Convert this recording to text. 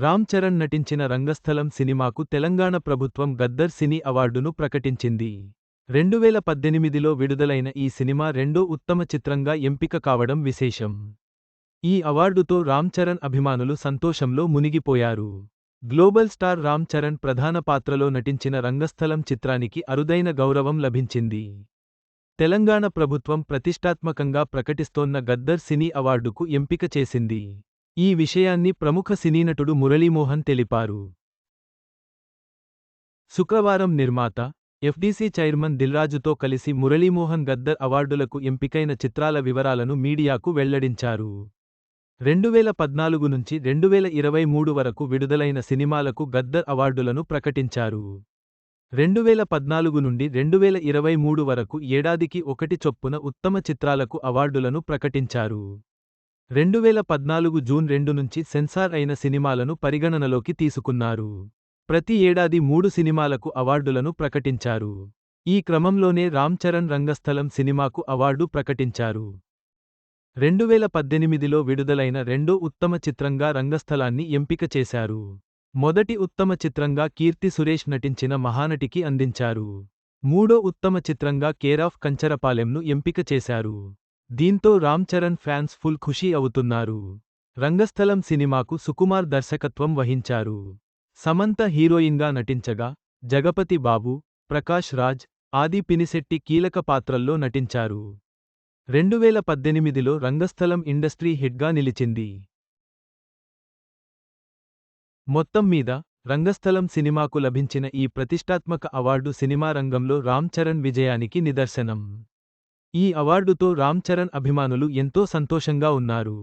రామ్ చరణ్ నటించిన రంగస్థలం సినిమాకు తెలంగాణ ప్రభుత్వం గద్దర్ సినీ అవార్డును ప్రకటించింది. రెండువేల పద్దెనిమిదిలో విడుదలైన ఈ సినిమా రెండో ఉత్తమ చిత్రంగా ఎంపిక కావడం విశేషం. ఈ అవార్డుతో రామ్ చరణ్ అభిమానులు సంతోషంలో మునిగిపోయారు. గ్లోబల్ స్టార్ రామ్ చరణ్ ప్రధాన పాత్రలో నటించిన రంగస్థలం చిత్రానికి అరుదైన గౌరవం లభించింది. తెలంగాణ ప్రభుత్వం ప్రతిష్టాత్మకంగా ప్రకటిస్తోన్న గద్దర్ సినీ అవార్డుకు ఎంపిక చేసింది. ఈ విషయాన్ని ప్రముఖ సినీనటుడు మురళీమోహన్ తెలిపారు. శుక్రవారం నిర్మాత ఎఫ్డీసీ చైర్మన్ దిల్రాజుతో కలిసి మురళీమోహన్ గద్దర్ అవార్డులకు ఎంపికైన చిత్రాల వివరాలను మీడియాకు వెల్లడించారు. రెండువేల పద్నాలుగు నుంచి రెండువేల ఇరవై మూడు వరకు విడుదలైన సినిమాలకు గద్దర్ అవార్డులను ప్రకటించారు. రెండువేల పద్నాలుగు నుండి రెండువేల ఇరవై మూడు వరకు ఏడాదికి ఒకటి చొప్పున ఉత్తమ చిత్రాలకు అవార్డులను ప్రకటించారు. రెండువేల పద్నాలుగు జూన్ రెండు నుంచి సెన్సార్ అయిన సినిమాలను పరిగణనలోకి తీసుకున్నారు. ప్రతి ఏడాది మూడు సినిమాలకు అవార్డులను ప్రకటించారు. ఈ క్రమంలోనే రామ్ చరణ్ రంగస్థలం సినిమాకు అవార్డు ప్రకటించారు. రెండువేల పద్దెనిమిదిలో విడుదలైన రెండో ఉత్తమ చిత్రంగా రంగస్థలాన్ని ఎంపిక చేశారు. మొదటి ఉత్తమ చిత్రంగా కీర్తి సురేష్ నటించిన మహానటికి అందించారు. మూడో ఉత్తమ చిత్రంగా కేరాఫ్ కంచరపాలెంను ఎంపిక చేశారు. దీంతో రామ్ చరణ్ ఫ్యాన్స్ ఫుల్ ఖుషీ అవుతున్నారు. రంగస్థలం సినిమాకు సుకుమార్ దర్శకత్వం వహించారు. సమంత హీరోయిన్గా నటించగా జగపతి బాబు ప్రకాష్ రాజ్ ఆది పినిశెట్టి కీలక పాత్రల్లో నటించారు. రెండువేల పద్దెనిమిదిలో రంగస్థలం ఇండస్ట్రీ హిట్గా నిలిచింది. మొత్తం మీద రంగస్థలం సినిమాకు లభించిన ఈ ప్రతిష్టాత్మక అవార్డు సినిమా రంగంలో రామ్ చరణ్ విజయానికి నిదర్శనం. ఈ అవార్డుతో రామ్ చరణ్ అభిమానులు ఎంతో సంతోషంగా ఉన్నారు.